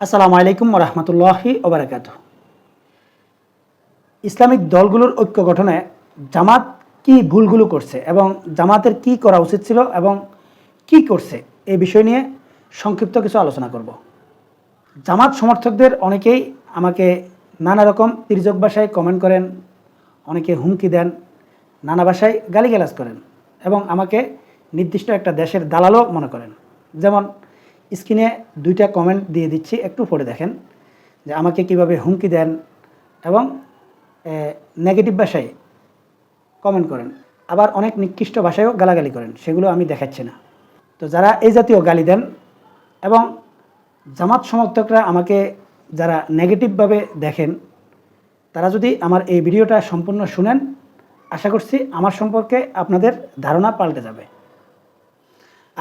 আসসালামু আলাইকুম রহমতুল্লাহি ওবরাকাত ইসলামিক দলগুলোর ঐক্য গঠনে জামাত কি ভুলগুলো করছে এবং জামাতের কি করা উচিত ছিল এবং কি করছে এই বিষয় নিয়ে সংক্ষিপ্ত কিছু আলোচনা করব। জামাত সমর্থকদের অনেকেই আমাকে নানা রকম তির্যক ভাষায় কমেন্ট করেন, অনেকে হুমকি দেন, নানা ভাষায় গালিগালাজ করেন এবং আমাকে নির্দিষ্ট একটা দেশের দালালও মনে করেন। যেমন স্ক্রিনে দুইটা কমেন্ট দিয়ে দিচ্ছি, একটু পরে দেখেন যে আমাকে কীভাবে হুমকি দেন এবং নেগেটিভ ভাষায় কমেন্ট করেন। আবার অনেক নিকৃষ্ট ভাষায়ও গালাগালি করেন, সেগুলো আমি দেখাচ্ছি না। তো যারা এই জাতীয় গালি দেন এবং জামাত সমর্থকরা আমাকে যারা নেগেটিভভাবে দেখেন, তারা যদি আমার এই ভিডিওটা সম্পূর্ণ শুনেন, আশা করছি আমার সম্পর্কে আপনাদের ধারণা পাল্টে যাবে।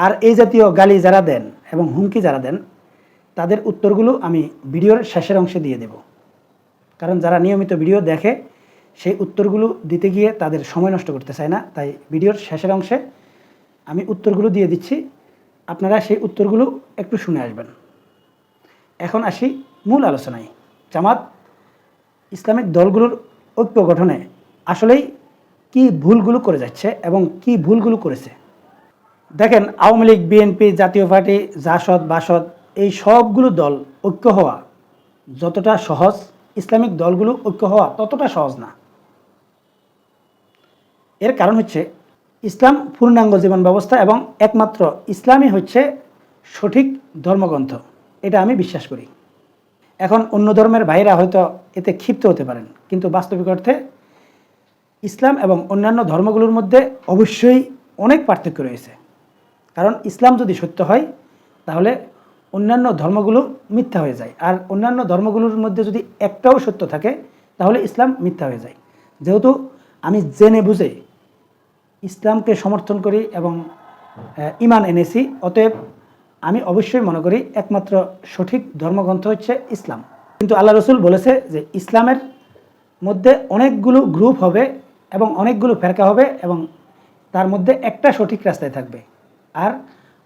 আর এই জাতীয় গালি যারা দেন এবং হুমকি যারা দেন, তাদের উত্তরগুলো আমি ভিডিওর শেষের অংশে দিয়ে দেব। কারণ যারা নিয়মিত ভিডিও দেখে, সেই উত্তরগুলো দিতে গিয়ে তাদের সময় নষ্ট করতে চায় না। তাই ভিডিওর শেষের অংশে আমি উত্তরগুলো দিয়ে দিচ্ছি। আপনারা সেই উত্তরগুলো একটু শুনে আসবেন। এখন আসি মূল আলোচনায়। জামাত ইসলামিক দলগুলোর ঐক্য গঠনে আসলেই কি ভুলগুলো করে যাচ্ছে এবং কি ভুলগুলো করেছে? দেখেন, আওয়ামী লীগ, বিএনপি, জাতীয় পার্টি, জাসদ, বাসদ, এই সবগুলো দল ঐক্য হওয়া যতটা সহজ, ইসলামিক দলগুলো ঐক্য হওয়া ততটা সহজ না। এর কারণ হচ্ছে ইসলাম পূর্ণাঙ্গ জীবন ব্যবস্থা এবং একমাত্র ইসলামই হচ্ছে সঠিক ধর্মগ্রন্থ। এটা আমি বিশ্বাস করি। এখন অন্য ধর্মের ভাইরা হয়তো এতে ক্ষিপ্ত হতে পারেন, কিন্তু বাস্তবিক অর্থে ইসলাম এবং অন্যান্য ধর্মগুলোর মধ্যে অবশ্যই অনেক পার্থক্য রয়েছে। কারণ ইসলাম যদি সত্য হয়, তাহলে অন্যান্য ধর্মগুলো মিথ্যা হয়ে যায়। আর অন্যান্য ধর্মগুলোর মধ্যে যদি একটাও সত্য থাকে, তাহলে ইসলাম মিথ্যা হয়ে যায়। যেহেতু আমি জেনে বুঝে ইসলামকে সমর্থন করি এবং ইমান এনেছি, অতএব আমি অবশ্যই মনে করি একমাত্র সঠিক ধর্মগ্রন্থ হচ্ছে ইসলাম। কিন্তু আল্লাহ রসুল বলেছে যে ইসলামের মধ্যে অনেকগুলো গ্রুপ হবে এবং অনেকগুলো ফেরকা হবে এবং তার মধ্যে একটা সঠিক রাস্তায় থাকবে। আর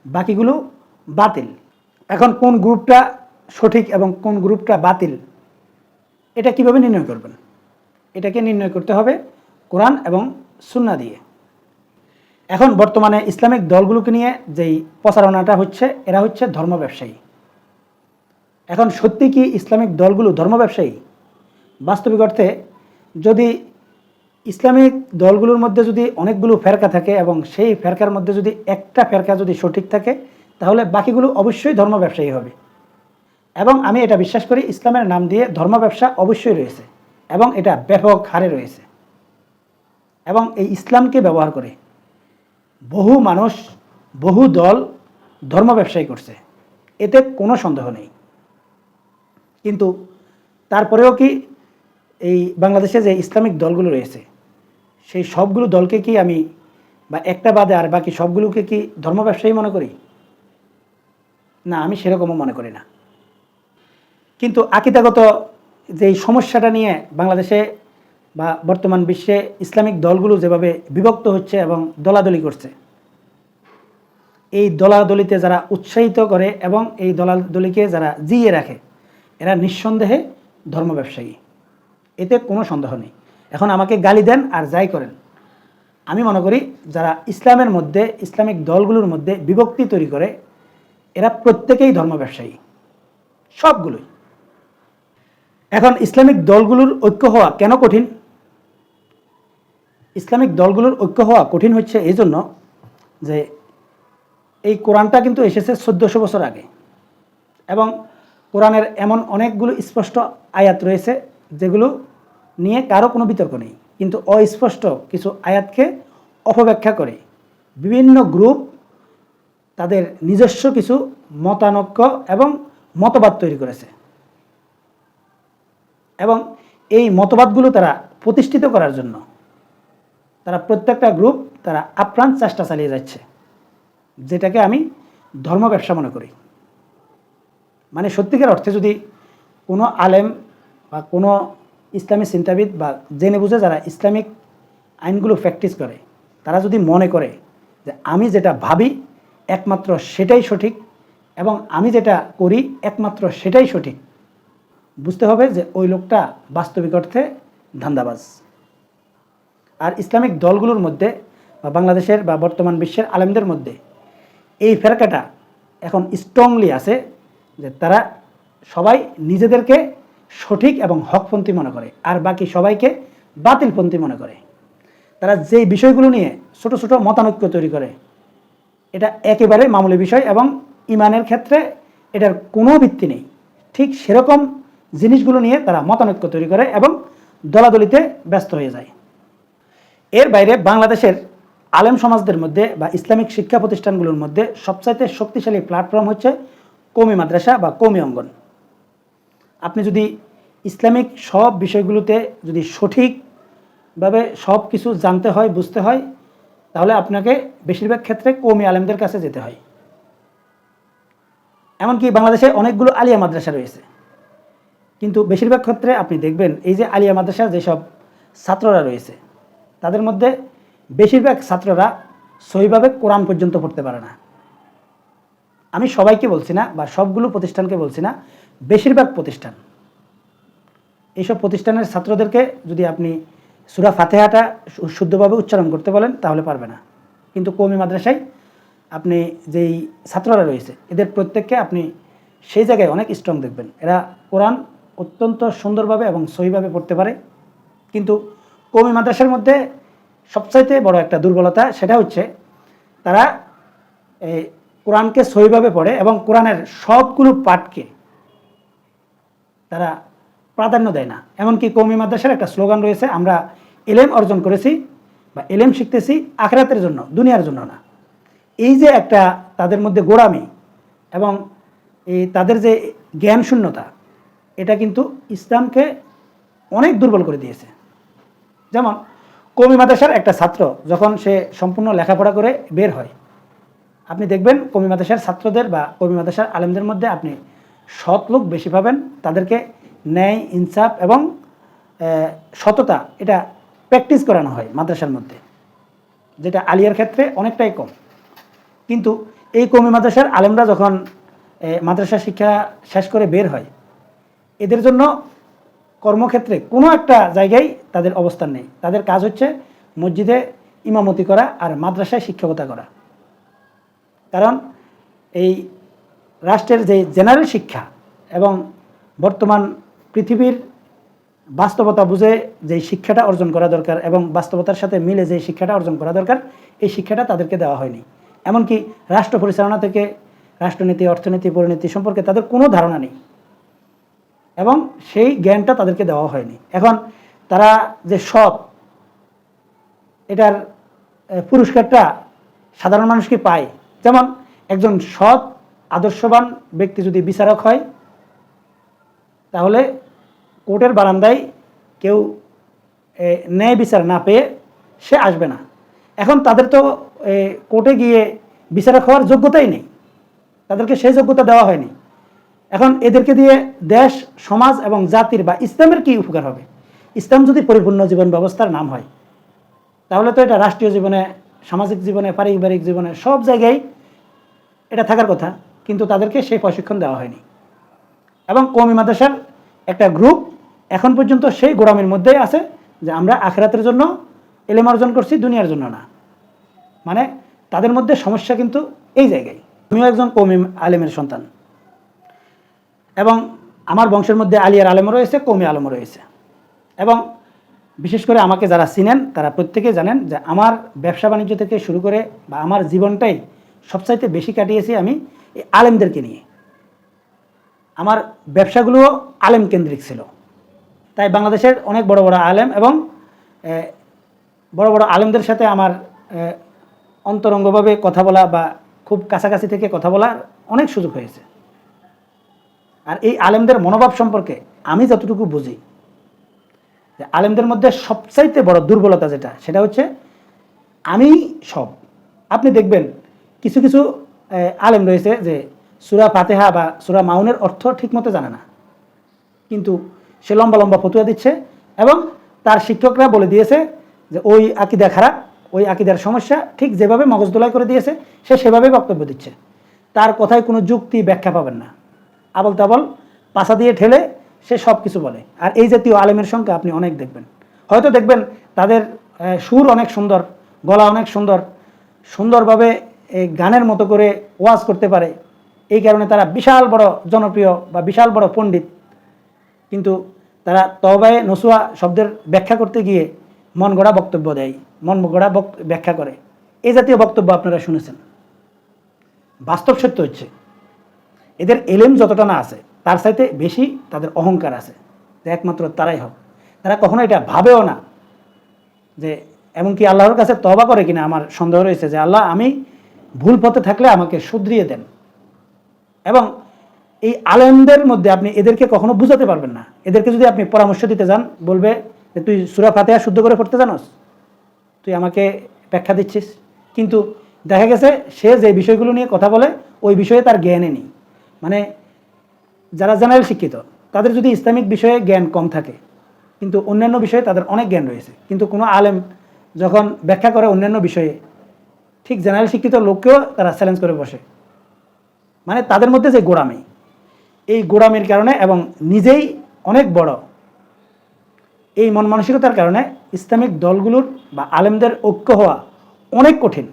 বাকিগুলো বাতিল। এখন কোন গ্রুপটা সঠিক এবং কোন গ্রুপটা বাতিল, এটা কীভাবে নির্ণয় করবেন? এটাকে নির্ণয় করতে হবে কোরআন এবং সুন্না দিয়ে। এখন বর্তমানে ইসলামিক দলগুলোকে নিয়ে যেই প্রচারণাটা হচ্ছে, এরা হচ্ছে ধর্ম ব্যবসায়ী। এখন সত্যি কি ইসলামিক দলগুলো ধর্ম ব্যবসায়ী? বাস্তবিক অর্থে যদি ইসলামিক দলগুলোর মধ্যে যদি অনেকগুলো ফেরকা থাকে এবং সেই ফেরকার মধ্যে যদি একটা ফেরকা যদি সঠিক থাকে, তাহলে বাকিগুলো অবশ্যই ধর্ম ব্যবসায়ী হবে। এবং আমি এটা বিশ্বাস করি, ইসলামের নাম দিয়ে ধর্ম ব্যবসা অবশ্যই রয়েছে এবং এটা ব্যাপক হারে রয়েছে। এবং এই ইসলামকে ব্যবহার করে বহু মানুষ, বহু দল ধর্ম ব্যবসায়ী করছে। এতে কোনো সন্দেহ নেই। কিন্তু তারপরেও কি এই বাংলাদেশে যে ইসলামিক দলগুলো রয়েছে সেই সবগুলো দলকে কি আমি বা একটা বাদে আর বাকি সবগুলোকে কি ধর্ম ব্যবসায়ী মনে করি? না, আমি সেরকমও মনে করি না। কিন্তু আকিদাগত যে সমস্যাটা নিয়ে বাংলাদেশে বা বর্তমান বিশ্বে ইসলামিক দলগুলো যেভাবে বিভক্ত হচ্ছে এবং দলাদলি করছে, এই দলাদলিতে যারা উৎসাহিত করে এবং এই দলাদলিকে যারা জিয়ে রাখে, এরা নিঃসন্দেহে ধর্ম ব্যবসায়ী। এতে কোনো সন্দেহ নেই। এখন আমাকে গালি দেন আর যাই করেন। আমি মনে করি যারা ইসলামের মধ্যে, ইসলামিক দলগুলোর মধ্যে বিভক্তি তৈরি করে, এরা প্রত্যেকেই ধর্ম ব্যবসায়ী সবগুলোই। এখন ইসলামিক দলগুলোর ঐক্য হওয়া কেন কঠিন? ইসলামিক দলগুলোর ঐক্য হওয়া কঠিন হচ্ছে এই জন্য যে এই কোরআনটা কিন্তু এসেছে চোদ্দোশো বছর আগে। এবং কোরআনের এমন অনেকগুলো স্পষ্ট আয়াত রয়েছে যেগুলো নিয়ে কারও কোনো বিতর্ক নেই। কিন্তু অস্পষ্ট কিছু আয়াতকে অপব্যাখ্যা করে। বিভিন্ন গ্রুপ তাদের নিজস্ব কিছু মতানক্য এবং মতবাদ তৈরি করেছে। এবং এই মতবাদগুলো তারা প্রতিষ্ঠিত করার জন্য তারা প্রত্যেকটা গ্রুপ তারা আপ্রাণ চেষ্টা চালিয়ে যাচ্ছে, যেটাকে আমি ধর্ম ব্যবসা মনে করি। মানে সত্যিকার অর্থে যদি কোনো আলেম বা কোনো ইসলামী চিন্তাবিদ বা জেনে বুঝে যারা ইসলামিক আইনগুলো প্র্যাকটিস করে, তারা যদি মনে করে যে আমি যেটা ভাবি একমাত্র সেটাই সঠিক এবং আমি যেটা করি একমাত্র সেটাই সঠিক, বুঝতে হবে যে ওই লোকটা বাস্তবিক অর্থে ধান্দাবাজ। আর ইসলামিক দলগুলোর মধ্যে বা বাংলাদেশের বা বর্তমান বিশ্বের আলেমদের মধ্যে এই ফেরকাটা এখন স্ট্রংলি আছে যে তারা সবাই নিজেদেরকে সঠিক এবং হকপন্থী মনে করে, আর বাকি সবাইকে বাতিলপন্থী মনে করে। তারা যেই বিষয়গুলো নিয়ে ছোট ছোট মতানৈক্য তৈরি করে, এটা একেবারে মামুলি বিষয় এবং ইমানের ক্ষেত্রে এটার কোনো ভিত্তি নেই। ঠিক সেরকম জিনিসগুলো নিয়ে তারা মতানৈক্য তৈরি করে এবং দলাদলিতে ব্যস্ত হয়ে যায়। এর বাইরে বাংলাদেশের আলেম সমাজদের মধ্যে বা ইসলামিক শিক্ষা প্রতিষ্ঠানগুলোর মধ্যে সবচাইতে শক্তিশালী প্ল্যাটফর্ম হচ্ছে কৌমি মাদ্রাসা বা কৌমি অঙ্গন। আপনি যদি ইসলামিক সব বিষয়গুলোতে যদি সঠিকভাবে সব কিছু জানতে হয়, বুঝতে হয়, তাহলে আপনাকে বেশিরভাগ ক্ষেত্রে কৌমি আলেমদের কাছে যেতে হয়। এমনকি বাংলাদেশে অনেকগুলো আলিয়া মাদ্রাসা রয়েছে। কিন্তু বেশিরভাগ ক্ষেত্রে আপনি দেখবেন, এই যে আলিয়া মাদ্রাসার যেসব ছাত্ররা রয়েছে, তাদের মধ্যে বেশিরভাগ ছাত্ররা সহিভাবে কোরআন পর্যন্ত পড়তে পারে না। আমি সবাইকে বলছি না বা সবগুলো প্রতিষ্ঠানকে বলছি না, বেশিরভাগ প্রতিষ্ঠান। এইসব প্রতিষ্ঠানের ছাত্রদেরকে যদি আপনি সুরা ফাতেহাটা শুদ্ধভাবে উচ্চারণ করতে বলেন, তাহলে পারবে না। কিন্তু কৌমি মাদ্রাসায় আপনি যেই ছাত্ররা রয়েছে, এদের প্রত্যেককে আপনি সেই জায়গায় অনেক স্ট্রং দেখবেন। এরা কোরআন অত্যন্ত সুন্দরভাবে এবং সহিভাবে পড়তে পারে। কিন্তু কৌমি মাদ্রাসার মধ্যে সবচাইতে বড় একটা দুর্বলতা সেটা হচ্ছে তারা এই কোরআনকে সহিভাবে পড়ে এবং কোরআনের সবগুলো পাঠকে তারা প্রাধান্য দেয় না। এমনকি কৌমি মাদ্রাসার একটা স্লোগান রয়েছে, আমরা এলেম অর্জন করেছি বা এলেম শিখতেছি আখরাতের জন্য, দুনিয়ার জন্য না। এই যে একটা তাদের মধ্যে গোড়ামি এবং এই তাদের যে জ্ঞান শূন্যতা, এটা কিন্তু ইসলামকে অনেক দুর্বল করে দিয়েছে। যেমন, কৌমি মাদ্রাসার একটা ছাত্র যখন সে সম্পূর্ণ লেখাপড়া করে বের হয়, আপনি দেখবেন কৌমি মাদ্রাসার ছাত্রদের বা কৌমি মাদ্রাসার আলেমদের মধ্যে আপনি সৎ লোক বেশি পাবেন, তাদেরকে ন্যায়, ইনসাফ এবং সততা এটা প্র্যাকটিস করানো হয় মাদ্রাসার মধ্যে। যেটা আলিয়ার ক্ষেত্রে অনেকটাই কম। কিন্তু এই কৌমি মাদ্রাসার আলেমরা যখন মাদ্রাসা শিক্ষা শেষ করে বের হয়, এদের জন্য কর্মক্ষেত্রে কোনো একটা জায়গায় তাদের অবস্থান নেই। তাদের কাজ হচ্ছে মসজিদে ইমামতি করা আর মাদ্রাসায় শিক্ষকতা করা। কারণ এই রাষ্ট্রের যে জেনারেল শিক্ষা এবং বর্তমান পৃথিবীর বাস্তবতা বুঝে যে শিক্ষাটা অর্জন করা দরকার এবং বাস্তবতার সাথে মিলে যে শিক্ষাটা অর্জন করা দরকার, এই শিক্ষাটা তাদেরকে দেওয়া হয়নি। এমনকি রাষ্ট্র পরিচালনা থেকে রাষ্ট্রনীতি, অর্থনীতি, পরিণতি সম্পর্কে তাদের কোনো ধারণা নেই। এবং সেই জ্ঞানটা তাদেরকে দেওয়া হয়নি। এখন তারা যে সৎ, এটার পুরস্কারটা সাধারণ মানুষ কি পায়? যেমন একজন সৎ, আদর্শবান ব্যক্তি যদি বিচারক হয়, তাহলে কোর্টের বারান্দায় কেউ ন্যায় বিচার না পেয়ে সে আসবে না। এখন তাদের তো কোর্টে গিয়ে বিচারক হওয়ার যোগ্যতাই নেই। তাদেরকে সেই যোগ্যতা দেওয়া হয়নি। এখন এদেরকে দিয়ে দেশ, সমাজ এবং জাতির বা ইসলামের কি উপকার হবে? ইসলাম যদি পরিপূর্ণ জীবন ব্যবস্থার নাম হয়, তাহলে তো এটা রাষ্ট্রীয় জীবনে, সামাজিক জীবনে, পারিবারিক জীবনে, সব জায়গায় এটা থাকার কথা। কিন্তু তাদেরকে সেই প্রশিক্ষণ দেওয়া হয়নি। এবং কৌমি মাদ্রাসার একটা গ্রুপ এখন পর্যন্ত সেই গোড়ামির মধ্যেই আছে যে আমরা আখেরাতের জন্য এলেম অর্জন করছি, দুনিয়ার জন্য না। মানে তাদের মধ্যে সমস্যা কিন্তু এই জায়গায়। আমিও একজন কৌমি আলেমের সন্তান। এবং আমার বংশের মধ্যে আলিয়ার আলেমও রয়েছে কৌমি আলমও রয়েছে। এবং বিশেষ করে আমাকে যারা চিনেন, তারা প্রত্যেকে জানেন যে আমার ব্যবসা বাণিজ্য থেকে শুরু করে বা আমার জীবনটাই সবচাইতে বেশি কাটিয়েছি আমি এই আলেমদেরকে নিয়ে। আমার ব্যবসাগুলোও আলেম কেন্দ্রিক ছিল। তাই বাংলাদেশের অনেক বড় বড় আলেম এবং বড় বড় আলেমদের সাথে আমার অন্তরঙ্গভাবে কথা বলা বা খুব কাছাকাছি থেকে কথা বলার অনেক সুযোগ হয়েছে। আর এই আলেমদের মনোভাব সম্পর্কে আমি যতটুকু বুঝি, যে আলেমদের মধ্যে সবচাইতে বড় দুর্বলতা যেটা, সেটা হচ্ছে আমি সব। আপনি দেখবেন কিছু কিছু আলেম রয়েছে যে সুরা ফাতেহা বা সুরা মাউনের অর্থ ঠিকমতো জানে না। কিন্তু সে লম্বা লম্বা ফতুয়া দিচ্ছে এবং তার শিক্ষকরা বলে দিয়েছে যে ওই আকিদা খারাপ, ওই আকিদার সমস্যা ঠিক যেভাবে মগজদোলাই করে দিয়েছে, সে সেভাবে বক্তব্য দিচ্ছে। তার কথায় কোনো যুক্তি ব্যাখ্যা পাবেন না। আবল তাবল পাশা দিয়ে ঠেলে সে সব কিছু বলে। আর এই জাতীয় আলেমের সংখ্যা আপনি অনেক দেখবেন। হয়তো দেখবেন তাদের সুর অনেক সুন্দর, গলা অনেক সুন্দর, সুন্দরভাবে এই গানের মতো করে ওয়াজ করতে পারে। এই কারণে তারা বিশাল বড় জনপ্রিয় বা বিশাল বড় পণ্ডিত। কিন্তু তারা তবায় নসুয়া শব্দের ব্যাখ্যা করতে গিয়ে মন গড়া বক্তব্য দেয়। মন গড়া ব্যাখ্যা করে। এই জাতীয় বক্তব্য আপনারা শুনেছেন। বাস্তব সত্য হচ্ছে, এদের এলেম যতটা না আছে, তার সাথে বেশি তাদের অহংকার আছে। যে একমাত্র তারাই হোক। তারা কখনো এটা ভাবেও না যে, এমনকি আল্লাহর কাছে তবা করে কিনা আমার সন্দেহ রয়েছে যে, আল্লাহ আমি ভুল পথে থাকলে আমাকে শুধরিয়ে দেন। এবং এই আলেমদের মধ্যে আপনি এদেরকে কখনো বুঝাতে পারবেন না। এদেরকে যদি আপনি পরামর্শ দিতে যান, বলবে যে, তুই সুরা ফাতেহা শুদ্ধ করে পড়তে জানোস? তুই আমাকে ব্যাখ্যা দিচ্ছিস? কিন্তু দেখা গেছে, সে যে বিষয়গুলো নিয়ে কথা বলে, ওই বিষয়ে তার জ্ঞানে নেই। মানে যারা জেনারেল শিক্ষিত, তাদের যদি ইসলামিক বিষয়ে জ্ঞান কম থাকে, কিন্তু অন্যান্য বিষয়ে তাদের অনেক জ্ঞান রয়েছে। কিন্তু কোনো আলেম যখন ব্যাখ্যা করে অন্যান্য বিষয়ে, ঠিক জেনারেল শিক্ষিত লোককেও তারা চ্যালেঞ্জ করে বসে। মানে তাদের মধ্যে যে গোড়ামি এই গোড়ামির কারণে এবং নিজেই অনেক বড় এই মন মানসিকতার কারণে ইসলামিক দলগুলোর বা আলেমদের ঐক্য হওয়া অনেক কঠিন।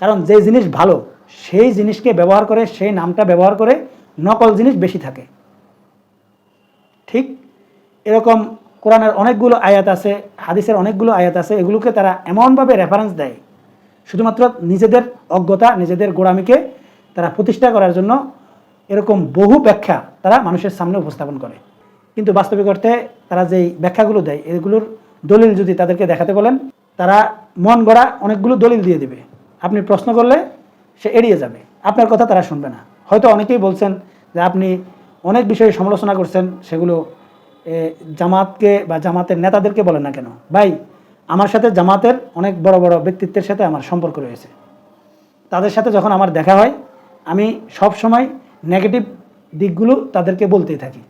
কারণ যে জিনিস ভালো, সেই জিনিসকে ব্যবহার করে, সেই নামটা ব্যবহার করে নকল জিনিস বেশি থাকে। ঠিক এরকম কোরআনের অনেকগুলো আয়াত আছে, হাদিসের অনেকগুলো আয়াত আছে, এগুলোকে তারা এমনভাবে রেফারেন্স দেয়। শুধুমাত্র নিজেদের অজ্ঞতা, নিজেদের গোড়ামিকে তারা প্রতিষ্ঠা করার জন্য এরকম বহু ব্যাখ্যা তারা মানুষের সামনে উপস্থাপন করে। কিন্তু বাস্তবিক অর্থে তারা যেই ব্যাখ্যাগুলো দেয়, এগুলোর দলিল যদি তাদেরকে দেখাতে বলেন, তারা মন গড়া অনেকগুলো দলিল দিয়ে দেবে। আপনি প্রশ্ন করলে সে এড়িয়ে যাবে। আপনার কথা তারা শুনবে না। হয়তো অনেকেই বলছেন যে আপনি অনেক বিষয়ে সমালোচনা করছেন, সেগুলো জামাতকে বা জামাতের নেতাদেরকে বলেন না কেন? ভাই, আমার সাথে জামাতের অনেক বড় বড় ব্যক্তিত্বের সাথে আমার সম্পর্ক রয়েছে। তাদের সাথে যখন আমার দেখা হয়, আমি সব সময় নেগেটিভ দিকগুলো তাদেরকে বলতেই থাকি।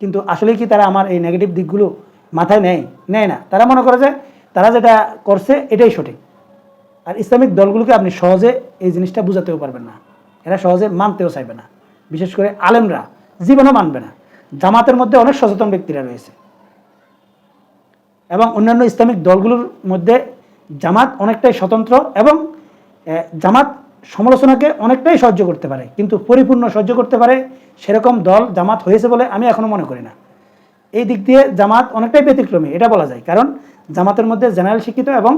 কিন্তু আসলে কি তারা আমার এই নেগেটিভ দিকগুলো মাথায় নেয়? নেয় না। তারা মনে করে যে তারা যেটা করছে এটাই সঠিক। আর ইসলামিক দলগুলোকে আপনি সহজে এই জিনিসটা বুঝাতেও পারবেন না। এরা সহজে মানতেও চাইবে না। বিশেষ করে আলেমরা জীবনও মানবে না। জামাতের মধ্যে অনেক সচেতন ব্যক্তিরা রয়েছে। এবং অন্যান্য ইসলামিক দলগুলোর মধ্যে জামাত অনেকটাই স্বতন্ত্র এবং জামাত সমালোচনাকে অনেকটাই সহ্য করতে পারে, কিন্তু পরিপূর্ণ সহ্য করতে পারে সেরকম দল, জামাত হয়েছে বলে আমি এখনও মনে করি না। এই দিক দিয়ে জামাত অনেকটাই ব্যতিক্রমী, এটা বলা যায়। কারণ জামাতের মধ্যে জেনারেল শিক্ষিত এবং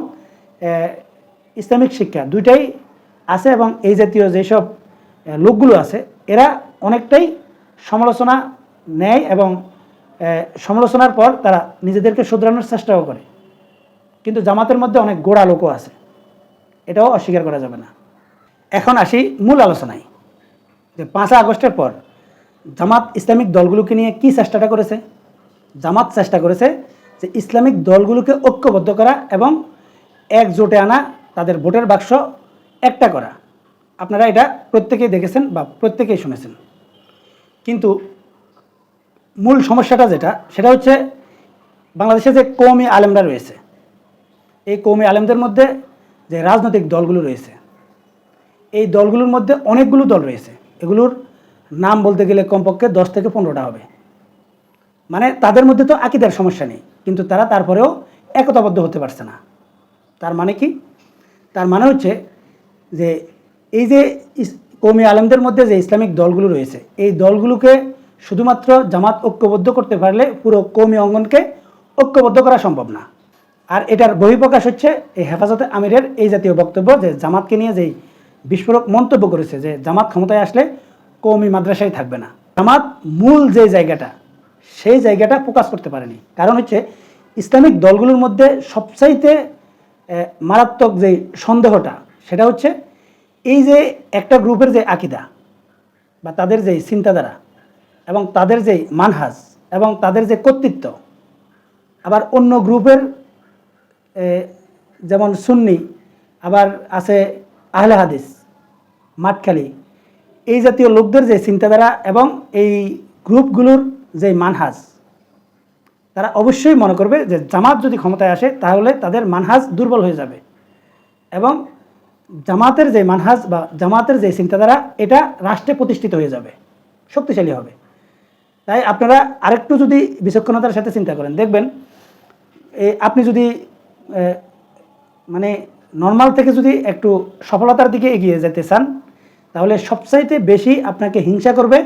ইসলামিক শিক্ষা দুইটাই আছে এবং এই জাতীয় যেসব লোকগুলো আছে, এরা অনেকটাই সমালোচনা নেয় এবং সমালোচনার পর তারা নিজেদেরকে শুধরানোর চেষ্টাও করে। কিন্তু জামাতের মধ্যে অনেক গোড়া লোকও আছে। এটাও অস্বীকার করা যাবে না। এখন আসি মূল আলোচনায়। যে পাঁচই আগস্টের পর জামাত ইসলামিক দলগুলোকে নিয়ে কি চেষ্টাটা করেছে? জামাত চেষ্টা করেছে যে ইসলামিক দলগুলোকে ঐক্যবদ্ধ করা এবং একজোটে আনা তাদের ভোটের বাক্স একটা করা। আপনারা এটা প্রত্যেকেই দেখেছেন বা প্রত্যেকেই শুনেছেন। কিন্তু মূল সমস্যাটা যেটা, সেটা হচ্ছে বাংলাদেশে যে কৌমি আলেমরা রয়েছে, এই কৌমি আলেমদের মধ্যে যে রাজনৈতিক দলগুলো রয়েছে এই দলগুলোর মধ্যে অনেকগুলো দল রয়েছে। এগুলোর নাম বলতে গেলে কমপক্ষে দশ থেকে পনেরোটা হবে। মানে তাদের মধ্যে তো আকিদার সমস্যা নেই, কিন্তু তারা তারপরেও একতাবদ্ধ হতে পারছে না। তার মানে কি? তার মানে হচ্ছে যে এই যে কৌমি আলেমদের মধ্যে যে ইসলামিক দলগুলো রয়েছে, এই দলগুলোকে শুধুমাত্র জামাত ঐক্যবদ্ধ করতে পারলে পুরো কৌমি অঙ্গনকে ঐক্যবদ্ধ করা সম্ভব না। আর এটার বহিঃপ্রকাশ হচ্ছে এই হেফাজতে আমিরের এই জাতীয় বক্তব্য যে জামাতকে নিয়ে যেই বিস্ফোরক মন্তব্য করেছে যে জামাত ক্ষমতায় আসলে কৌমি মাদ্রাসায় থাকবে না। জামাত মূল যে জায়গাটা, সেই জায়গাটা প্রকাশ করতে পারেনি। কারণ হচ্ছে ইসলামিক দলগুলোর মধ্যে সবচাইতে মারাত্মক যে সন্দেহটা, সেটা হচ্ছে এই যে একটা গ্রুপের যে আকিদা বা তাদের যে চিন্তাধারা এবং তাদের যে মানহাজ এবং তাদের যে কর্তৃত্ব, আবার অন্য গ্রুপের যেমন সুন্নি, আবার আছে আহলে হাদিস মাটখালি এই জাতীয় লোকদের যে চিন্তাধারা এবং এই গ্রুপগুলোর যে মানহাজ, তারা অবশ্যই মনে করবে যে জামাত যদি ক্ষমতায় আসে, তাহলে তাদের মানহাজ দুর্বল হয়ে যাবে। এবং জামাতের যে মানহাজ বা জামাতের যে চিন্তাধারা, এটা রাষ্ট্রে প্রতিষ্ঠিত হয়ে যাবে, শক্তিশালী হবে। তাই আপনারা আরেকটু যদি বিচক্ষণতার সাথে চিন্তা করেন, দেখবেন আপনি যদি মানে নর্মাল থেকে যদি একটু সফলতার দিকে এগিয়ে যেতে চান তাহলে সবচাইতে বেশি আপনাকে হিংসা করবে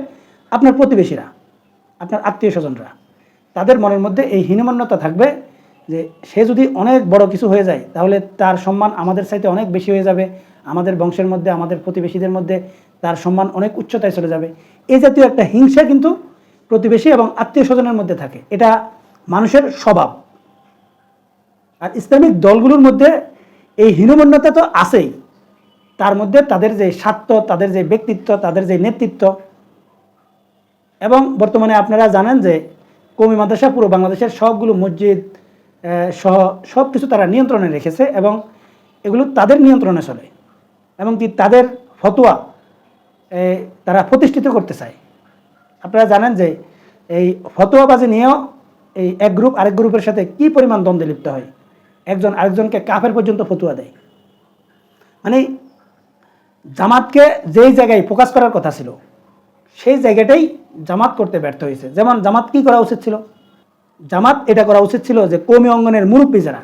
আপনার প্রতিবেশীরা, আপনার আত্মীয় স্বজনরা। তাদের মনের মধ্যে এই হীনমন্যতা থাকবে যে সে যদি অনেক বড় কিছু হয়ে যায়, তাহলে তার সম্মান আমাদের চাইতে অনেক বেশি হয়ে যাবে, আমাদের বংশের মধ্যে, আমাদের প্রতিবেশীদের মধ্যে তার সম্মান অনেক উচ্চতায় চলে যাবে। এই জাতীয় একটা হিংসা কিন্তু প্রতিবেশী এবং আত্মীয় স্বজনের মধ্যে থাকে। এটা মানুষের স্বভাব। আর ইসলামিক দলগুলোর মধ্যে এই হীনমন্যতা তো আছেই। তার মধ্যে তাদের যে স্বার্থ, তাদের যে ব্যক্তিত্ব, তাদের যে নেতৃত্ব। এবং বর্তমানে আপনারা জানেন যে কমি মাদ্রাসা পুরো বাংলাদেশের সবগুলো মসজিদ সহ সব কিছু তারা নিয়ন্ত্রণে রেখেছে এবং এগুলো তাদের নিয়ন্ত্রণে চলে। এবং কি তাদের ফতোয়া তারা প্রতিষ্ঠিত করতে চায়। আপনারা জানেন যে এই ফতোয়াবাজি নিয়েও এই এক গ্রুপ আরেক গ্রুপের সাথে কি পরিমাণ দ্বন্দ্বে লিপ্ত হয়? একজন আরেকজনকে কাফের পর্যন্ত ফতুয়া দেয়। মানে জামাতকে যেই জায়গায় ফোকাস করার কথা ছিল, সেই জায়গাটাই জামাত করতে ব্যর্থ হয়েছে। যেমন জামাত কি করা উচিত ছিল? জামাত এটা করা উচিত ছিল যে কৌমি অঙ্গনের মুরব্বী যারা,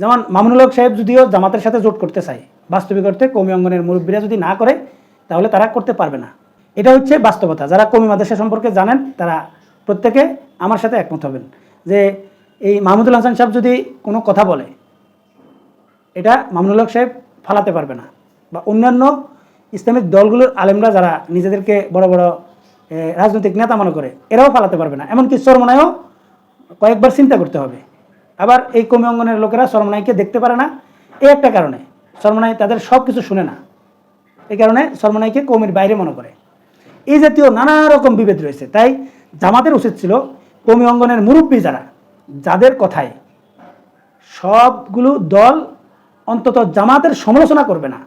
যেমন মামুনুল হক সাহেব যদিও জামাতের সাথে জোট করতে চায়, বাস্তবিক অর্থে কৌমি অঙ্গনের মুরব্বীরা যদি না করে, তাহলে তারা করতে পারবে না। এটা হচ্ছে বাস্তবতা। যারা কৌমি মাদ্রাসা সম্পর্কে জানেন, তারা প্রত্যেকে আমার সাথে একমত হবেন যে এই মাহমুদুল হাসান সাহেব যদি কোনো কথা বলে, এটা মামুনুল হক সাহেব ফালাতে পারবে না। বা অন্যান্য ইসলামিক দলগুলোর আলেমরা যারা নিজেদেরকে বড় বড় রাজনৈতিক নেতা মনে করে, এরাও ফালাতে পারবে না। এমনকি চরমনায়ও কয়েকবার চিন্তা করতে হবে। আবার এই কমি অঙ্গনের লোকেরা চরমনাইকে দেখতে পারে না। এই একটা কারণে চরমনাই তাদের সব কিছু শুনে না। এই কারণে চরমনাইকে কমির বাইরে মনে করে। এই জাতীয় নানা রকম বিভেদ রয়েছে। তাই জামাতের উচিত ছিল কমি অঙ্গনের মুরব্বী যারা, যাদের কথায় সবগুলো দল অন্তত জামাতের সমালোচনা করবে না।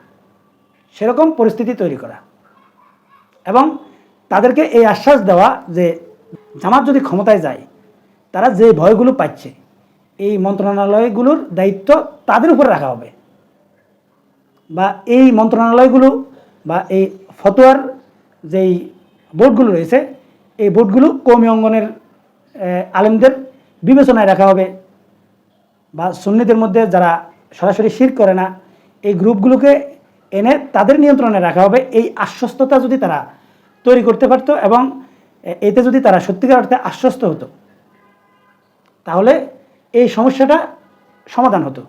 সেরকম পরিস্থিতি তৈরি করা। এবং তাদেরকে এই আশ্বাস দেওয়া যে জামাত যদি ক্ষমতায় যায়, তারা যে ভয়গুলো পাচ্ছে, এই মন্ত্রণালয়গুলোর দায়িত্ব তাদের উপর রাখা হবে। বা এই মন্ত্রণালয়গুলো বা এই ফতোয়ার যেই বোর্ডগুলো রয়েছে, এই বোর্ডগুলো কৌমি অঙ্গনের আলেমদের বিবেচনায় রাখা হবে। বা সুন্নিদের মধ্যে যারা সরাসরি শির করে না, এই গ্রুপগুলোকে এনে তাদের নিয়ন্ত্রণে রাখা হবে। এই আশ্বস্ততা যদি তারা তৈরি করতে পারতো এবং এতে যদি তারা সত্যিকার অর্থে আশ্বস্ত হতো, তাহলে এই সমস্যাটা সমাধান হতো।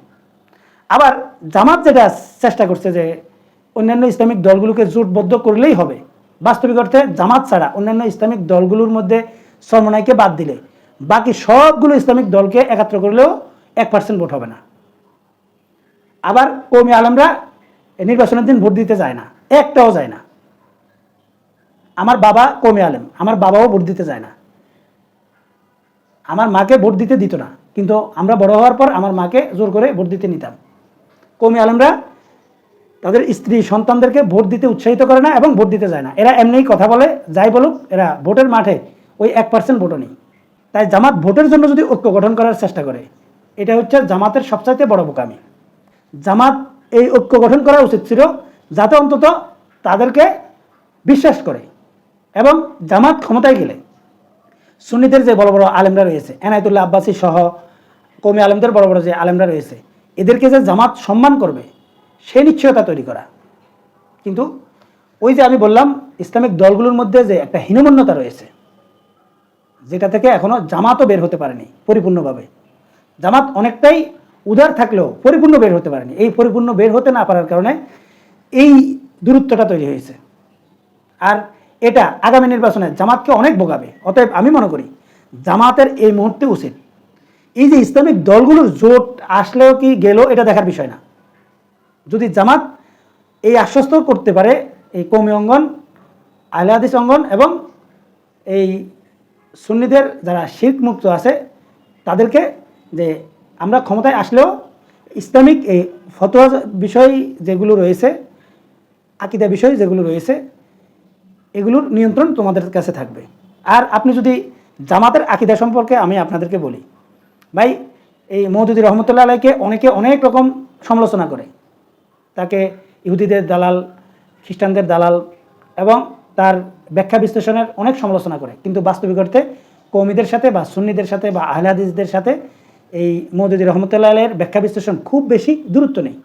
আবার জামাত যেটা চেষ্টা করছে যে অন্যান্য ইসলামিক দলগুলোকে জোটবদ্ধ করলেই হবে, বাস্তবিক অর্থে জামাত ছাড়া অন্যান্য ইসলামিক দলগুলোর মধ্যে সরমনাইকে বাদ দিলে বাকি সবগুলো ইসলামিক দলকে একাত্র করলেও এক পার্সেন্ট ভোট হবে না। আবার কৌমি আলমরা নির্বাচনের দিন ভোট দিতে যায় না, একটাও যায় না। আমার বাবা কৌমি আলেম, আমার বাবাও ভোট দিতে যায় না। আমার মাকে ভোট দিতে দিত না, কিন্তু আমরা বড় হওয়ার পর আমার মাকে জোর করে ভোট দিতে নিতাম। কৌমি আলমরা তাদের স্ত্রী, সন্তানদেরকে ভোট দিতে উৎসাহিত করে না এবং ভোট দিতে যায় না। এরা এমনিই কথা বলে, যাই বলুক, এরা ভোটের মাঠে ওই এক পার্সেন্ট ভোটও নেই। তাই জামাত ভোটের জন্য যদি ঐক্য গঠন করার চেষ্টা করে, এটা হচ্ছে জামাতের সবচাইতে বড় বোকামি। জামাত এই ঐক্য গঠন করা উচিত ছিল যাতে অন্তত তাদেরকে বিশ্বাস করে এবং জামাত ক্ষমতায় গেলে। সুন্নিদের যে বড় বড় আলেমরা রয়েছে, এনায়তুল্লাহ আব্বাসী সহ কমি আলেমদের বড় বড় যে আলেমরা রয়েছে, এদেরকে যে জামাত সম্মান করবে সেই নিশ্চয়তা তৈরি করা। কিন্তু ওই যে আমি বললাম, ইসলামিক দলগুলোর মধ্যে যে একটা হীনমন্যতা রয়েছে, যেটা থেকে এখনও জামাতও বের হতে পারেনি পরিপূর্ণভাবে। জামাত অনেকটাই উদার থাকলেও পরিপূর্ণ বের হতে পারেনি। এই পরিপূর্ণ বের হতে না পারার কারণে এই দূরত্বটা তৈরি হয়েছে। আর এটা আগামী নির্বাচনে জামাতকে অনেক ভোগাবে। অতএব আমি মনে করি জামাতের এই মুহূর্তে উচিত। এই যে ইসলামিক দলগুলোর জোট আসলেও কি গেল, এটা দেখার বিষয় না। যদি জামাত এই আশ্বস্ত করতে পারে, এই কৌমি অঙ্গন, আহলে অঙ্গন এবং এই সুন্নিদের যারা শির্ক মুক্ত আছে, তাদেরকে যে আমরা ক্ষমতায় আসলেও ইসলামিক এই ফতোয়া বিষয় যেগুলো রয়েছে, আকিদা বিষয় যেগুলো রয়েছে, এগুলোর নিয়ন্ত্রণ তোমাদের কাছে থাকবে। আর আপনি যদি জামাতের আকিদা সম্পর্কে আমি আপনাদেরকে বলি, ভাই, এই মৌদুদি রহমতুল্লাহ আলাইকে অনেকে অনেক রকম সমালোচনা করে। তাকে ইহুদিদের দালাল, খ্রিস্টানদের দালাল এবং তার ব্যাখ্যা বিশ্লেষণের অনেক সমালোচনা করে। কিন্তু বাস্তবিক অর্থে কৌমিদের সাথে বা সুন্নিদের সাথে বা আহলাদিসদের সাথে এই মৌদুদি রহমতুল্লাহ আলের ব্যাখ্যা বিশ্লেষণ খুব বেশি দূরত্ব নেই।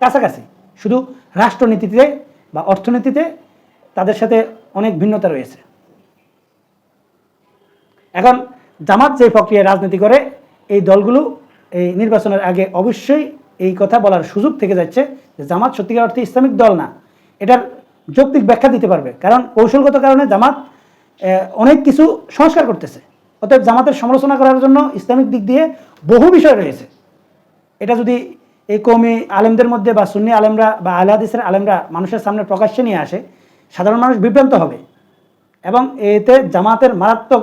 কাছাকাছি। শুধু রাষ্ট্রনীতিতে বা অর্থনীতিতে তাদের সাথে অনেক ভিন্নতা রয়েছে। এখন জামাত যে প্রক্রিয়ায় রাজনীতি করে, এই দলগুলো এই নির্বাচনের আগে অবশ্যই এই কথা বলার সুযোগ থেকে যাচ্ছে যে জামাত সত্যিকার অর্থে ইসলামিক দল না। এটার যৌক্তিক ব্যাখ্যা দিতে পারবে। কারণ কৌশলগত কারণে জামাত অনেক কিছু সংস্কার করতেছে। অতএব জামাতের সমালোচনা করার জন্য ইসলামিক দিক দিয়ে বহু বিষয় রয়েছে। এটা যদি এই কৌমি আলেমদের মধ্যে বা সুন্নি আলেমরা বা আলহাদিসের আলেমরা মানুষের সামনে প্রকাশ্যে নিয়ে আসে, সাধারণ মানুষ বিভ্রান্ত হবে এবং এতে জামাতের মারাত্মক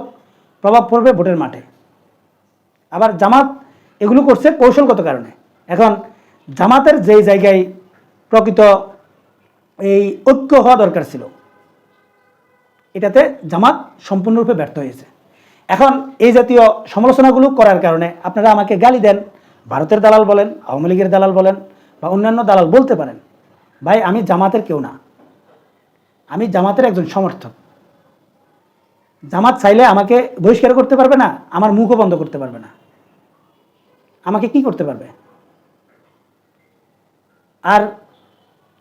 প্রভাব পড়বে ভোটের মাঠে। আবার জামাত এগুলো করছে কৌশলগত কারণে। এখন জামাতের যেই জায়গায় প্রকৃত এই ঐক্য হওয়া দরকার ছিল, এটাতে জামাত সম্পূর্ণরূপে ব্যর্থ হয়েছে। এখন এই জাতীয় সমালোচনাগুলো করার কারণে আপনারা আমাকে গালি দেন, ভারতের দালাল বলেন, আওয়ামী লীগের দালাল বলেন, বা অন্যান্য দালাল বলতে পারেন। ভাই, আমি জামাতের কেউ না। আমি জামাতের একজন সমর্থক। জামাত চাইলে আমাকে বহিষ্কার করতে পারবে না, আমার মুখও বন্ধ করতে পারবে না। আমাকে কি করতে পারবে? আর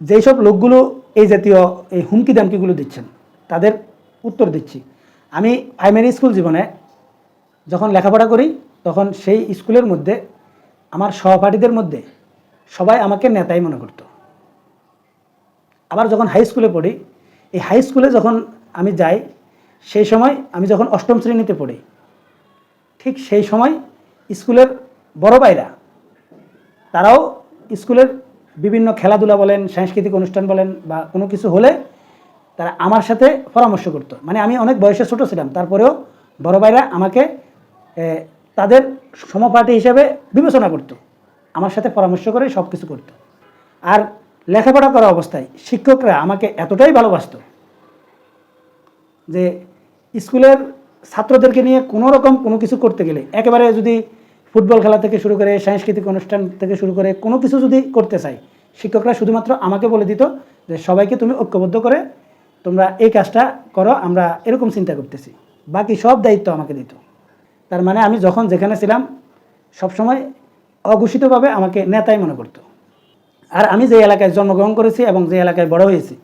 যেই সব লোকগুলো এই জাতীয় এই হুমকি দামকিগুলো দিচ্ছেন, তাদের উত্তর দিচ্ছি। আমি প্রাইমারি স্কুল জীবনে যখন লেখাপড়া করি, তখন সেই স্কুলের মধ্যে, আমার সহপাঠীদের মধ্যে সবাই আমাকে নেতাই মনে করত। আবার যখন হাই স্কুলে পড়ি, এই হাই স্কুলে যখন আমি যাই, সেই সময় আমি যখন অষ্টম শ্রেণীতে পড়ি, ঠিক সেই সময় স্কুলের বড় ভাইরা, তারাও স্কুলের বিভিন্ন খেলাধুলা বলেন, সাংস্কৃতিক অনুষ্ঠান বলেন বা কোনো কিছু হলে তারা আমার সাথে পরামর্শ করতো। মানে আমি অনেক বয়সে ছোট ছিলাম। তারপরেও বড় ভাইরা আমাকে তাদের সমপাঠী হিসেবে বিবেচনা করতো। আমার সাথে পরামর্শ করে সব কিছু করতো। আর লেখাপড়া করা অবস্থায় শিক্ষকরা আমাকে এতটাই ভালোবাসতো যে স্কুলের ছাত্রদেরকে নিয়ে কোনো রকম কোনো কিছু করতে গেলে, একেবারে যদি ফুটবল খেলা থেকে শুরু করে সাংস্কৃতিক অনুষ্ঠান থেকে শুরু করে কোনো কিছু যদি করতে চাই শিক্ষকরা শুধুমাত্র আমাকে বলে দিত যে সবাইকে তুমি ঐক্যবদ্ধ করে তোমরা এই কাজটা করো, আমরা এরকম চিন্তা করতেছি। বাকি সব দায়িত্ব আমাকে দিত। তার মানে আমি যখন যেখানে ছিলাম, সবসময় অঘোষিতভাবে আমাকে নেতাই মনে করতো। আর আমি যে এলাকায় জন্মগ্রহণ করেছি এবং যে এলাকায় বড় হয়েছি,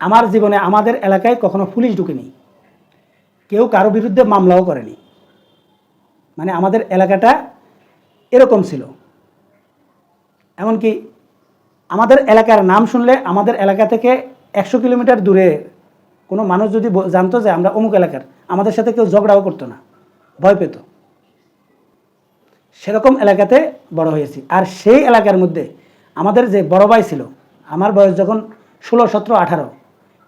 আমার জীবনে আমাদের এলাকায় কখনো পুলিশ ঢুকেনি। কেউ কারও বিরুদ্ধে মামলাও করেনি। মানে আমাদের এলাকাটা এরকম ছিল। এমনকি আমাদের এলাকার নাম শুনলে আমাদের এলাকা থেকে একশো কিলোমিটার দূরে কোনো মানুষ যদি জানতো যে আমরা অমুক এলাকার, আমাদের সাথে কেউ ঝগড়াও করতো না, ভয় পেত। সেরকম এলাকাতে বড় হয়েছি। আর সেই এলাকার মধ্যে আমাদের যে বড় ভাই ছিল, আমার বয়স যখন ষোলো, সতেরো, আঠারো,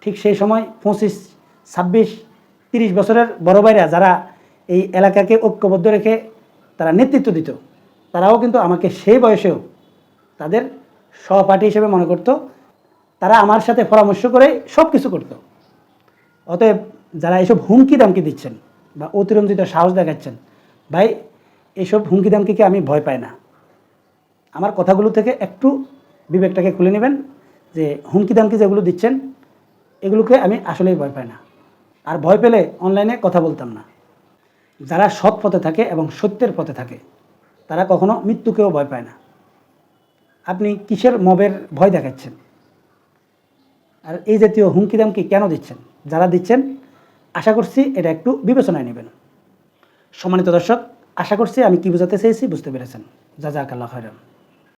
ঠিক সেই সময় পঁচিশ, ছাব্বিশ, তিরিশ বছরের বড় ভাইরা যারা এই এলাকাকে ঐক্যবদ্ধ রেখে তারা নেতৃত্ব দিত, তারাও কিন্তু আমাকে সেই বয়সেও তাদের সহপাঠী হিসেবে মনে করতো তারা আমার সাথে পরামর্শ করে সব কিছু করতো। অতএব যারা এসব হুমকি দামকি দিচ্ছেন বা অতিরঞ্জিত সাহস দেখাচ্ছেন, ভাই এইসব হুমকি দামকিকে আমি ভয় পাই না। আমার কথাগুলো থেকে একটু বিবেকটাকে খুলে নেবেন যে হুমকি দামকি যেগুলো দিচ্ছেন, এগুলোকে আমি আসলেই ভয় পাই না। আর ভয় পেলে অনলাইনে কথা বলতাম না। যারা সৎ পথে থাকে এবং সত্যের পথে থাকে, তারা কখনো মৃত্যুকেও ভয় পায় না। আপনি কিসের মবের ভয় দেখাচ্ছেন? আর এই জাতীয় হুমকি দামকি কেন দিচ্ছেন? যারা দিচ্ছেন, আশা করছি এটা একটু বিবেচনায় নেবেন। সম্মানিত দর্শক, আশা করছি আমি কি বোঝাতে চেয়েছি বুঝতে পেরেছেন। যা যা আকাল্লা খয়রান।